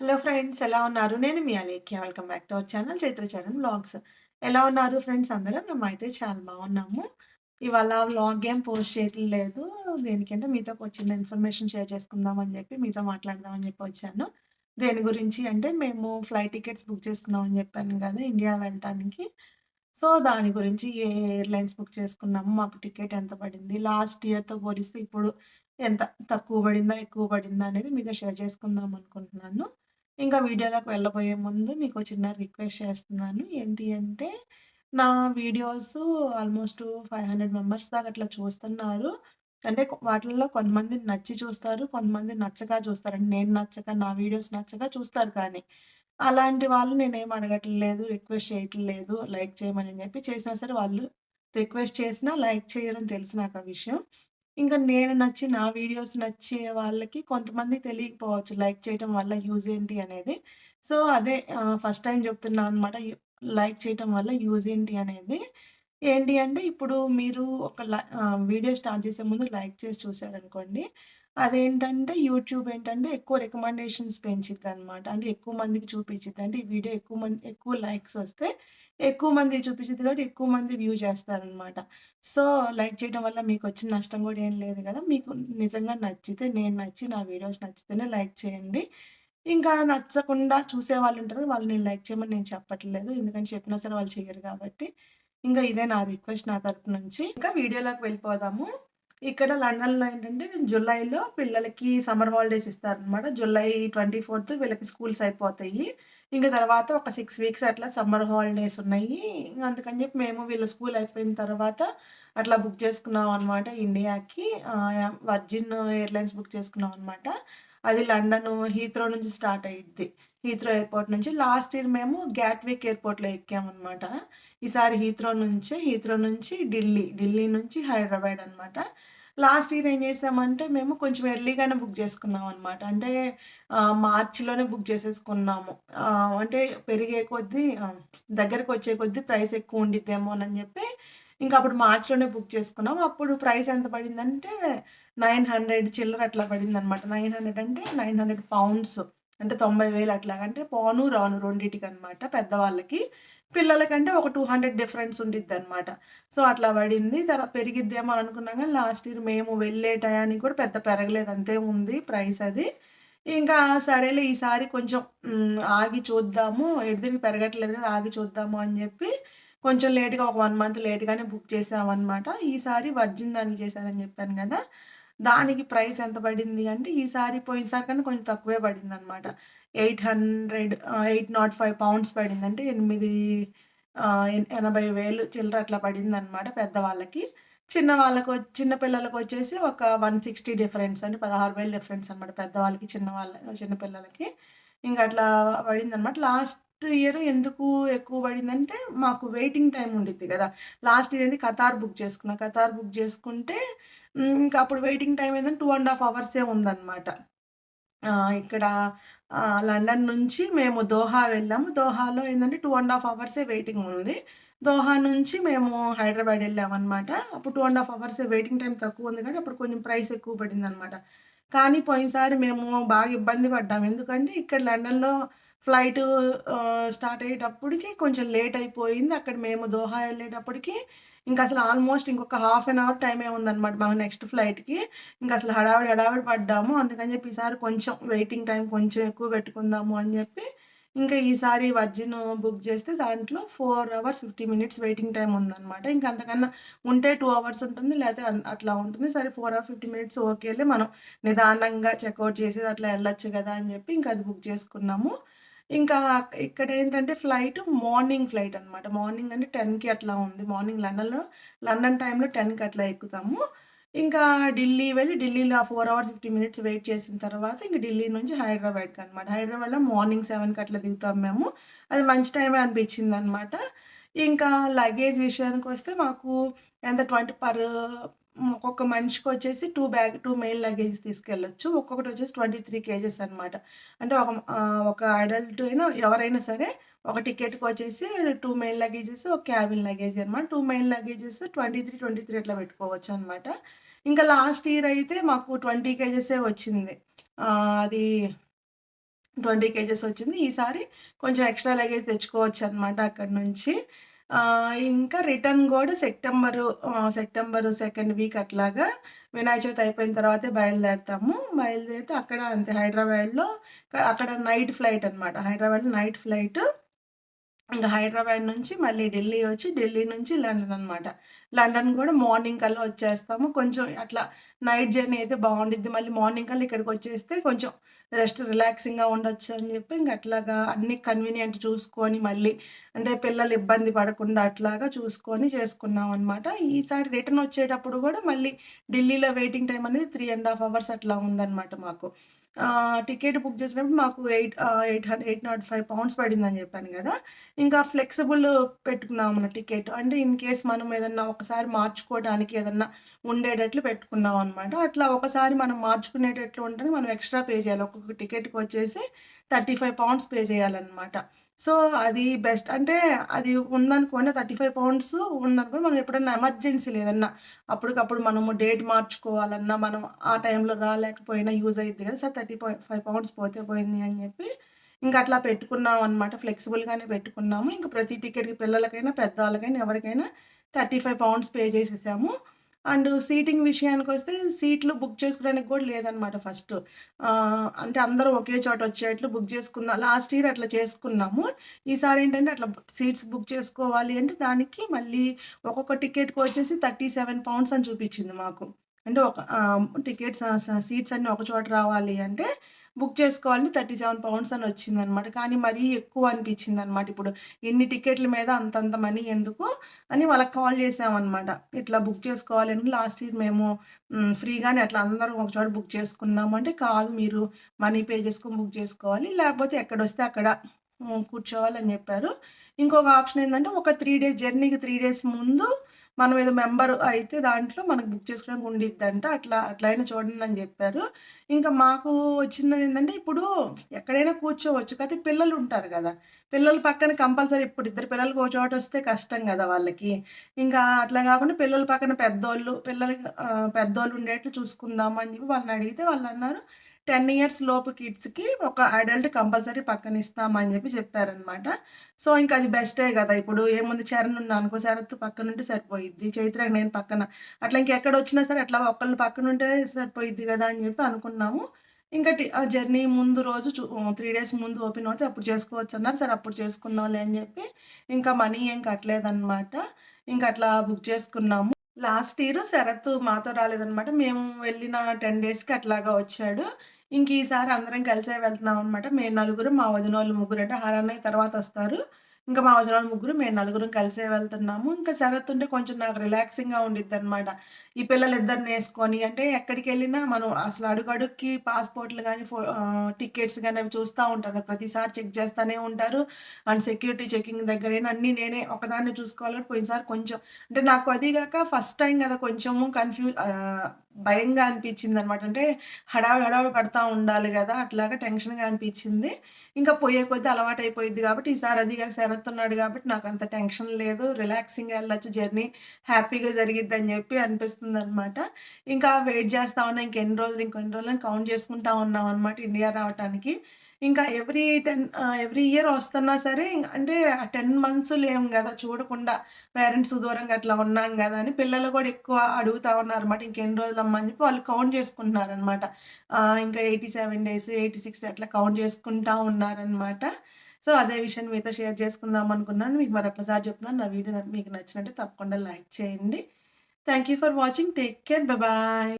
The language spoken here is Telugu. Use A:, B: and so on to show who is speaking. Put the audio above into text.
A: హలో ఫ్రెండ్స్ ఎలా ఉన్నారు? నేను మీ Alekhya. Welcome back to our channel Chaitra Charan vlogs. ఎలా ఉన్నారు ఫ్రెండ్స్ అందరూ? మేమైతే చాలా బాగున్నాము. ఇవాళ వ్లాగ్ ఏం పోస్ట్ చేయట్లేదు దేనికంటే మీతో వచ్చిన చిన్న ఇన్ఫర్మేషన్ షేర్ చేసుకుందాం అని చెప్పి మీతో మాట్లాడదాం అని చెప్పి వచ్చాను. దేని గురించి అంటే మేము ఫ్లైట్ టికెట్స్ బుక్ చేసుకున్నామని చెప్పాను కదా! ఇండియా వెళ్ళటానికి. సో, దాని గురించి ఏ ఎయిర్‌లైన్స్ బుక్ చేసుకున్నాము, మాకు టికెట్ ఎంత పడింది, లాస్ట్ ఇయర్‌తో పోలిస్తే ఇప్పుడు ఎంత తక్కువ పడిందా, ఎక్కువ పడిందా అనేది మీతో షేర్ చేసుకుందాం అనుకుంటున్నాను. ఇంకా వీడియోలోకి వెళ్ళబోయే ముందు మీకు చిన్న రిక్వెస్ట్ చేస్తున్నాను. ఏంటి అంటే, నా వీడియోస్ ఆల్మోస్ట్ 500 మెంబర్స్ దాకా అట్లా చూస్తున్నారు. అంటే వాటిల్లో కొంతమంది నచ్చి చూస్తారు. కొంతమంది నచ్చక చూస్తారు. అంటే నేను నచ్చక, నా వీడియోస్ నచ్చక చూస్తారు కానీ. అలాంటి వాళ్ళు నేనేం అడగట్లేదు, రిక్వెస్ట్ చేయట్లేదు లైక్ చేయమని చెప్పి. చేసినా సరే వాళ్ళు రిక్వెస్ట్ చేసినా లైక్ చేయరని తెలుసు నాకు ఆ విషయం. ఇంకా నేను నచ్చి, నా వీడియోస్ నచ్చే వాళ్ళకి కొంతమంది తెలియకపోవచ్చు లైక్ చేయటం వల్ల యూజ్ ఏంటి అనేది. సో, అదే ఫస్ట్ టైం చెప్తున్నా అనమాట. లైక్ చేయటం వల్ల యూజ్ ఏంటి అనేది. ఏంటి అంటే ఇప్పుడు మీరు ఒక వీడియో స్టార్ట్ చేసే ముందు లైక్ చేసి చూసారనుకోండి. అదేంటంటే యూట్యూబ్ ఏంటంటే ఎక్కువ రికమెండేషన్స్ పెంచిద్దనమాట. అంటే ఎక్కువ మందికి చూపించిద్ది. అంటే ఈ వీడియో ఎక్కువ మంది ఎక్కువ లైక్స్ వస్తే ఎక్కువ మంది చూపించిద్ది కాబట్టి ఎక్కువ మంది వ్యూ చేస్తారనమాట. సో, లైక్ చేయడం వల్ల మీకు వచ్చిన నష్టం కూడా ఏం లేదు కదా! మీకు నిజంగా నచ్చితే, నేను నచ్చి, నా వీడియోస్ నచ్చితేనే లైక్ చేయండి. ఇంకా నచ్చకుండా చూసే వాళ్ళు ఉంటారు వాళ్ళు నేను లైక్ చేయమని నేను చెప్పట్లేదు. ఎందుకంటే చెప్పినా సరే వాళ్ళు చేయరు కాబట్టి. ఇంకా ఇదే నా రిక్వెస్ట్ నా తరపు నుంచి. ఇంకా వీడియోలోకి వెళ్ళిపోదాము. ఇక్కడ లండన్‌లో ఏంటంటే జులైలో పిల్లలకి సమ్మర్ హాలిడేస్ ఇస్తారనమాట. జులై 24థ్ వీళ్ళకి స్కూల్స్ అయిపోతాయి. ఇంకా తర్వాత ఒక సిక్స్ వీక్స్ అట్లా సమ్మర్ హాలిడేస్ ఉన్నాయి. అందుకని చెప్పి మేము వీళ్ళ స్కూల్ అయిపోయిన తర్వాత అట్లా బుక్ చేసుకున్నాం అనమాట ఇండియాకి. వర్జిన్ ఎయిర్‌లైన్స్ బుక్ చేసుకున్నాం అనమాట. అది లండన్ హీత్రో నుంచి స్టార్ట్ అయ్యిద్ది. హీత్రో ఎయిర్‌పోర్ట్ నుంచి. లాస్ట్ ఇయర్ మేము గ్యాట్‌విక్ ఎయిర్‌పోర్ట్‌లో ఎక్కామన్నమాట ఈసారి హీత్రో నుంచే హీత్రో నుంచి ఢిల్లీ, ఢిల్లీ నుంచి హైదరాబాద్ అనమాట. లాస్ట్ ఇయర్ ఏం చేసామంటే మేము కొంచెం ఎర్లీగానే బుక్ చేసుకున్నాం అనమాట. అంటే మార్చిలోనే బుక్ చేసేసుకున్నాము. అంటే పెరిగే కొద్దీ దగ్గరకు వచ్చే కొద్దీ ప్రైస్ ఎక్కువ ఉండిద్దేమో అని చెప్పి ఇంకా అప్పుడు మార్చిలోనే బుక్ చేసుకున్నాం. అప్పుడు ప్రైస్ ఎంత పడిందంటే 900 చిల్లర అట్లా పడిందనమాట. 900 అంటే 900 పౌండ్స్. అంటే 90,000 అట్లాగా. అంటే పోను, రాను రెండింటికి అనమాట పెద్దవాళ్ళకి. పిల్లలకంటే ఒక 200 డిఫరెన్స్ ఉండిద్దనమాట. సో, అట్లా పడింది. తర్వాత పెరిగిద్దేమో అని అనుకున్నాం లాస్ట్ ఇయర్ మేము వెళ్ళే టయానికి కూడా పెద్ద పెరగలేదు. అంతే ఉంది ప్రైస్ అది. ఇంకా సరేలే ఈసారి కొంచెం ఆగి చూద్దాము. ఎటు పెరగట్లేదు కదా! ఆగి చూద్దాము అని చెప్పి కొంచెం లేట్‌గా ఒక వన్ మంత్ లేట్‌గానే బుక్ చేసామనమాట. ఈసారి వర్జిన్ దానికి చేశానని చెప్పాను కదా! దానికి ప్రైస్ ఎంత పడింది అంటే ఈసారి పోయినసారి కన్నా కొంచెం తక్కువే eight hundred eight nought five pounds పడిందంటే ఎనిమిది ఎనభై వేలు చిల్లర అట్లా పడిందనమాట పెద్దవాళ్ళకి. చిన్న వాళ్ళకు చిన్న పిల్లలకొచ్చేసి ఒక 160 డిఫరెన్స్ అంటే 16,000 డిఫరెన్స్ అనమాట. పెద్దవాళ్ళకి, చిన్న వాళ్ళ చిన్నపిల్లలకి ఇంకా ఇంక అట్లా పడిందనమాట. లాస్ట్ ఇయర్ ఎందుకు ఎక్కువ పడిందంటే మాకు వెయిటింగ్ టైం ఉండిద్ది కదా! లాస్ట్ ఇయర్ ఏంది కతార్ బుక్ చేసుకున్నా. కతార్ బుక్ చేసుకుంటే ఇంకా అప్పుడు వెయిటింగ్ టైం ఏంటంటే టూ అండ్ హాఫ్ అవర్సే ఉందనమాట. ఇక్కడ లండన్ నుంచి మేము దోహా వెళ్ళాము. దోహాలో ఏంటంటే టూ అండ్ హాఫ్ అవర్సే వెయిటింగ్ ఉంది. దోహా నుంచి మేము హైదరాబాద్ వెళ్ళామన్నమాట అప్పుడు టూ అండ్ హాఫ్ అవర్సే వెయిటింగ్ టైం తక్కువ ఉంది కానీ అప్పుడు కొంచెం ప్రైస్ ఎక్కువ పడింది అనమాట కానీ పోయినసారి మేము బాగా ఇబ్బంది పడ్డాం. ఎందుకంటే ఇక్కడ లండన్‌లో ఫ్లైట్ స్టార్ట్ అయ్యేటప్పటికి కొంచెం లేట్ అయిపోయింది. అక్కడ మేము దోహా ఇంకా అసలు ఆల్మోస్ట్ ఇంకొక హాఫ్ అన్ అవర్ టైమే ఉందనమాట మాకు నెక్స్ట్ ఫ్లైట్‌కి. ఇంకా అసలు హడావిడి, హడావిడి పడ్డాము. అందుకని చెప్పి ఈసారి కొంచెం వెయిటింగ్ టైం కొంచెం ఎక్కువ పెట్టుకుందాము అని చెప్పి ఇంకా ఈసారి వర్జిన్ బుక్ చేస్తే దాంట్లో four hours 50 minutes waiting time ఉందన్నమాట ఇంకా అంతకన్నా ఉంటే టూ అవర్స్ ఉంటుంది. లేకపోతే అట్లా ఉంటుంది. సరే ఫోర్ అవర్ 50 మినిట్స్ ఓకేలే మనం నిదానంగా చెక్అవుట్ చేసేది అట్లా వెళ్ళొచ్చు కదా! అని చెప్పి ఇంకా అది బుక్ చేసుకున్నాము. ఇంకా ఇక్కడ ఏంటంటే ఫ్లైట్ మార్నింగ్ ఫ్లైట్ అనమాట. మార్నింగ్ అంటే 10కి అట్లా ఉంది. మార్నింగ్ లండన్‌లో లండన్ టైంలో టెన్కి అట్లా ఎక్కుతాము. ఇంకా ఢిల్లీ వెళ్ళి ఢిల్లీలో ఆ 4 అవర్స్ 50 మినిట్స్ వెయిట్ చేసిన తర్వాత ఇంకా ఢిల్లీ నుంచి హైదరాబాద్కి అనమాట హైదరాబాద్‌లో మార్నింగ్ సెవెన్కి అట్లా దిగుతాం మేము. అది మంచి టైమే అనిపించింది అనమాట ఇంకా లగేజ్ విషయానికి వస్తే మాకు ఎంత 20 పర్ ఒక్కొక్క మనిషికి వచ్చేసి two bag two main luggage తీసుకెళ్ళొచ్చు. ఒక్కొక్కటొచ్చేసి 23 కేజెస్ అనమాట. అంటే ఒక ఒక అడల్ట్ అయినా ఎవరైనా సరే ఒక టికెట్కి వచ్చేసి టూ మెయిల్ లగేజెస్, ఒక క్యాబిన్ లగేజ్ అనమాట. టూ మెయిల్ లగేజెస్ 23, 23 అట్లా పెట్టుకోవచ్చనమాట. ఇంకా లాస్ట్ ఇయర్ అయితే మాకు 20 కేజెసే వచ్చింది. అది 20 కేజెస్ వచ్చింది. ఈసారి కొంచెం ఎక్స్‌ట్రా లగేజ్ తెచ్చుకోవచ్చు అనమాట అక్కడి నుంచి. ఇంకా రిటర్న్ కూడా September September September second week అట్లాగా వినాయక చవితి అయిపోయిన తర్వాతే బయలుదేరుతాము బయలుదేరితే అక్కడ అంతే హైదరాబాద్‌లో అక్కడ నైట్ ఫ్లైట్ అనమాట. హైదరాబాద్‌లో నైట్ ఫ్లైట్ ఇంకా హైదరాబాద్ నుంచి మళ్ళీ ఢిల్లీ వచ్చి, ఢిల్లీ నుంచి లండన్ అనమాట. లండన్ కూడా మార్నింగ్ కల్లా వచ్చేస్తాము. కొంచెం అట్లా నైట్ జర్నీ అయితే బాగుండిద్ది మళ్ళీ మార్నింగ్ కల్లా ఇక్కడికి వచ్చేస్తే కొంచెం రెస్ట్ రిలాక్సింగ్‌గా ఉండొచ్చు అని చెప్పి ఇంక అట్లాగా అన్నీ కన్వీనియంట్ చూసుకొని మళ్ళీ అంటే పిల్లలు ఇబ్బంది పడకుండా అట్లాగా చూసుకొని చేసుకున్నాం అనమాట ఈసారి రిటర్న్ వచ్చేటప్పుడు కూడా మళ్ళీ ఢిల్లీలో వెయిటింగ్ టైం అనేది త్రీ అండ్ హాఫ్ అవర్స్ అట్లా ఉందన్నమాట మాకు. టికెట్ బుక్ చేసినప్పుడు మాకు eight eight hundred eight nought five pounds పడిందని చెప్పాను కదా ఇంకా ఫ్లెక్సిబుల్ పెట్టుకున్నామన్న టికెట్. అంటే ఇన్ కేస్ మనం ఏదన్నా ఒకసారి మార్చుకోవడానికి ఏదన్నా ఉండేటట్లు పెట్టుకున్నాం అనమాట అట్లా ఒకసారి మనం మార్చుకునేటట్లు ఉంటేనే మనం ఎక్స్‌ట్రా పే చేయాలి. ఒక్కొక్క టికెట్కి వచ్చేసి థర్టీ ఫైవ్ పౌండ్స్ పే చేయాలన్నమాట సో, అది బెస్ట్. అంటే అది ఉందనుకోండి 35 పౌండ్స్ ఉందనుకోండి మనం ఎప్పుడన్నా ఎమర్జెన్సీ లేదన్నా అప్పటికప్పుడు మనము డేట్ మార్చుకోవాలన్నా, మనం ఆ టైంలో రాలేకపోయినా యూజ్ అయ్యింది కదా సార్ థర్టీ ఫైవ్ పౌండ్స్ పోతే పోయింది అని చెప్పి ఇంకా అట్లా పెట్టుకున్నాం అనమాట ఫ్లెక్సిబుల్‌గానే పెట్టుకున్నాము. ఇంక ప్రతి టికెట్‌కి పిల్లలకైనా, పెద్దవాళ్ళకైనా ఎవరికైనా 35 పౌండ్స్ పే చేసేసాము. అండ్ సీటింగ్ విషయానికి వస్తే సీట్లు బుక్ చేసుకోవడానికి కూడా లేదనమాట ఫస్ట్ అంటే అందరం ఒకే చోట వచ్చేటట్లు బుక్ చేసుకుందాం. లాస్ట్ ఇయర్ అట్లా చేసుకున్నాము. ఈసారి ఏంటంటే అట్లా సీట్స్ బుక్ చేసుకోవాలి అంటే దానికి మళ్ళీ ఒక్కొక్క టికెట్కి వచ్చేసి థర్టీ సెవెన్ పౌండ్స్ అని చూపించింది మాకు. అంటే ఒక టికెట్స్ సీట్స్ అన్నీ ఒక చోట రావాలి అంటే బుక్ చేసుకోవాలని థర్టీ సెవెన్ పౌండ్స్ అని వచ్చిందనమాట. కానీ మరీ ఎక్కువ అనిపించింది అనమాట ఇప్పుడు ఎన్ని టికెట్ల మీద అంతంత మనీ ఎందుకు అని వాళ్ళకి కాల్ చేసామన్నమాట ఇట్లా బుక్ చేసుకోవాలి అని లాస్ట్ ఇయర్ మేము ఫ్రీగానే అట్లా అందరం ఒక చోట బుక్ చేసుకున్నాము అంటే, కాదు మీరు మనీ పే చేసుకొని బుక్ చేసుకోవాలి. లేకపోతే ఎక్కడొస్తే అక్కడ కూర్చోవాలని చెప్పారు ఇంకొక ఆప్షన్ ఏంటంటే ఒక త్రీ డేస్ జర్నీకి త్రీ డేస్ ముందు మనం ఏదో మెంబర్ అయితే దాంట్లో మనకు బుక్ చేసుకోవడానికి ఉండిద్దంట. అట్లా అట్లయినా చూడండి అని చెప్పారు ఇంకా మాకు వచ్చినదేంటంటే ఇప్పుడు ఎక్కడైనా కూర్చోవచ్చు. కాదు పిల్లలు ఉంటారు కదా పిల్లల పక్కన కంపల్సరీ ఇప్పుడు ఇద్దరు పిల్లలకి ఒక చోటొస్తే కష్టం కదా వాళ్ళకి. ఇంకా అట్లా కాకుండా పిల్లల పక్కన పెద్దోళ్ళు, పిల్లలకి పెద్దోళ్ళు ఉండేట్లు చూసుకుందాం అని జెప్పి వాళ్ళనడిగితే వాళ్ళన్నారు 10 ఇయర్స్ లోపు కిడ్స్‌కి ఒక అడల్ట్ కంపల్సరీ పక్కన ఇస్తామని చెప్పి చెప్పారనమాట. సో, ఇంకా అది బెస్టే కదా ఇప్పుడు ఏముంది చరణ్ ఉన్నాడనుకో శరత్ పక్కనుంటే సరిపోయిద్ది. చైత్ర నేను పక్కన అట్లా ఇంకెక్కడొచ్చినా సరే అట్లా ఒకళ్ళు పక్కనుంటే సరిపోయిద్ది కదా అని చెప్పి అనుకున్నాము. ఇంకా ఆ జర్నీ ముందు రోజు త్రీ డేస్ ముందు ఓపెన్ అవుతే అప్పుడు చేసుకోవచ్చు అన్నారు సరే అప్పుడు చేసుకుందాంలే అని చెప్పి ఇంకా మనీ ఏం కట్టలేదనమాట. ఇంకా అట్లా బుక్ చేసుకున్నాము. లాస్ట్ ఇయర్ శరత్ మాతో రాలేదనమాట. మేము వెళ్ళిన 10 డేస్‌కి అట్లాగా వచ్చాడు. ఇంక ఈసారి అందరం కలిసే వెళ్తున్నాం అనమాట మేము నలుగురం, మా వదిన వాళ్ళు ముగ్గురు అంటే హరన్నయ్య తర్వాతొస్తారు. ఇంకా మా వదినోళ్ళు ముగ్గురు, మేము నలుగురం కలిసే వెళ్తున్నాము. ఇంకా శరత్ ఉంటే కొంచెం నాకు రిలాక్సింగ్‌గా ఉండిద్ది అనమాట ఈ పిల్లలు ఇద్దర్ని వేసుకొని అంటే ఎక్కడికెళ్ళినా మనం అసలు అడుగడుక్కి పాస్‌పోర్ట్‌లు కానీ ఫో టికెట్స్ కానీ అవి చూస్తూ ఉంటారు ప్రతిసారి చెక్ చేస్తూనే ఉంటారు. అండ్ సెక్యూరిటీ చెకింగ్ దగ్గరైనా అన్నీ నేనే ఒకదాన్ని చూసుకోవాలని పోయినసారి కొంచెం అంటే నాకు అదిగాక ఫస్ట్ టైం కదా కొంచెము కన్‌ఫ్యూ భయంగా అనిపించింది అనమాట అంటే హడావిడి హడావిడి పడతా ఉండాలి కదా అట్లాగా టెన్షన్‌గా అనిపించింది ఇంకా పోయే కొద్దీ అయిపోయింది కాబట్టి ఈసారి అది గాక శరత్ కాబట్టి నాకు అంత టెన్షన్ లేదు. రిలాక్సింగ్‌గా వెళ్ళొచ్చు జర్నీ హ్యాపీగా జరిగిద్దని అనిపిస్తుంది అనమాట ఇంకా వెయిట్ చేస్తా ఉన్నా ఇంకెన్ని రోజులు, ఇంకొన్ని రోజులు కౌంట్ చేసుకుంటా ఉన్నాం అనమాట ఇండియా రావటానికి. ఇంకా ఎవ్రీ టెన్ ఎవ్రీ ఇయర్ వస్తున్నా సరే అంటే ఆ 10 మంత్స్ లేము కదా చూడకుండా పేరెంట్స్ దూరంగా అట్లా ఉన్నాం కదా అని పిల్లలు కూడా ఎక్కువ అడుగుతా ఉన్నారన్నమాట. ఇంకెన్ని రోజులమ్మా అని చెప్పి వాళ్ళు కౌంట్ చేసుకుంటున్నారనమాట. అనమాట ఇంకా 87 డేస్, 86 అట్లా కౌంట్ చేసుకుంటా ఉన్నారనమాట. సో, అదే విషయాన్ని మీతో షేర్ చేసుకుందాం అనుకున్నాను. మీకు మరొకసారి చెప్తున్నాను నా వీడియో మీకు నచ్చినట్టు తప్పకుండా లైక్ చేయండి. Thank you for watching. Take care. Bye bye.